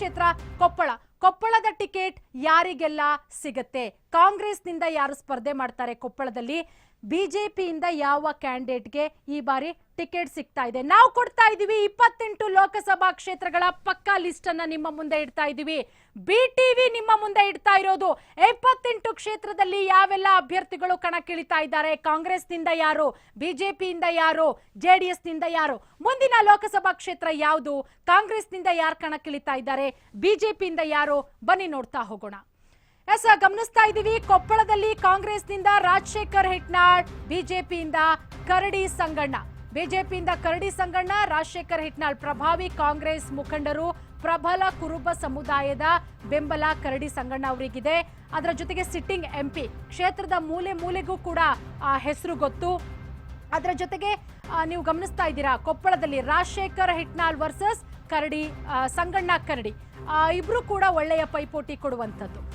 ಕ್ಷೇತ್ರ ಕೊಪ್ಪಳ. ಕೊಪ್ಪಳದ ಟಿಕೆಟ್ ಯಾರಿಗೆಲ್ಲ ಸಿಗತ್ತೆ? ಕಾಂಗ್ರೆಸ್ನಿಂದ ಯಾರು ಸ್ಪರ್ಧೆ ಮಾಡ್ತಾರೆ ಕೊಪ್ಪಳದಲ್ಲಿ? ಬಿಜೆಪಿಯಿಂದ ಯಾವ ಕ್ಯಾಂಡಿಡೇಟ್ಗೆ ಈ ಬಾರಿ ಟಿಕೆಟ್ ಸಿಗ್ತಾ ಇದೆ. ನಾವು ಕೊಡ್ತಾ ಇದೀವಿ ಇಪ್ಪತ್ತೆಂಟು ಲೋಕಸಭಾ ಕ್ಷೇತ್ರಗಳ ಪಕ್ಕಾ ಲಿಸ್ಟ್ ಅನ್ನ ನಿಮ್ಮ ಮುಂದೆ ಇಡ್ತಾ ಇದೀವಿ. ಬಿ ಟಿವಿ ನಿಮ್ಮ ಮುಂದೆ ಇಡ್ತಾ ಇರೋದು. ಇಪ್ಪತ್ತೆಂಟು ಕ್ಷೇತ್ರದಲ್ಲಿ ಯಾವೆಲ್ಲ ಅಭ್ಯರ್ಥಿಗಳು ಕಣಕ್ಕಿಳಿತಾ ಇದ್ದಾರೆ? ಕಾಂಗ್ರೆಸ್ನಿಂದ ಯಾರು? ಬಿಜೆಪಿಯಿಂದ ಯಾರು? ಜೆ ಡಿ ನಿಂದ ಯಾರು? ಮುಂದಿನ ಲೋಕಸಭಾ ಕ್ಷೇತ್ರ ಯಾವುದು? ಕಾಂಗ್ರೆಸ್ನಿಂದ ಯಾರು ಕಣಕ್ಕಿಳಿತಾ ಇದ್ದಾರೆ? ಬಿಜೆಪಿಯಿಂದ ಯಾರು? ಬನ್ನಿ ನೋಡ್ತಾ ಹೋಗೋಣ. ಎಸ್, ಗಮನಿಸ್ತಾ ಇದ್ದೀವಿ ಕೊಪ್ಪಳದಲ್ಲಿ ಕಾಂಗ್ರೆಸ್ನಿಂದ ರಾಜಶೇಖರ್ ಹೆಟ್ನಾಳ್ ಬಿಜೆಪಿಯಿಂದ ಕರಡಿ ಸಂಗಣ್ಣ. ಬಿಜೆಪಿಯಿಂದ ಕರಡಿ ಸಂಗಣ್ಣ, ರಾಜಶೇಖರ್ ಹಿಟ್ನಾಳ್ ಪ್ರಭಾವಿ, ಕಾಂಗ್ರೆಸ್ ಮುಖಂಡರು, ಪ್ರಬಲ ಕುರುಬ ಸಮುದಾಯದ ಬೆಂಬಲ ಕರಡಿ ಸಂಗಣ್ಣ ಅವರಿಗಿದೆ. ಅದರ ಜೊತೆಗೆ ಸಿಟ್ಟಿಂಗ್ ಎಂಪಿ ಕ್ಷೇತ್ರದ ಮೂಲೆ ಮೂಲೆಗೂ ಕೂಡ, ಆ, ಹೆಸರು ಗೊತ್ತು. ಅದರ ಜೊತೆಗೆ ನೀವು ಗಮನಿಸ್ತಾ ಇದ್ದೀರಾ, ಕೊಪ್ಪಳದಲ್ಲಿ ರಾಜಶೇಖರ್ ಹಿಟ್ನಾಳ್ ವರ್ಸಸ್ ಕರಡಿ ಸಂಗಣ್ಣ ಕರಡಿ. ಇಬ್ರು ಕೂಡ ಒಳ್ಳೆಯ ಪೈಪೋಟಿ ಕೊಡುವಂಥದ್ದು.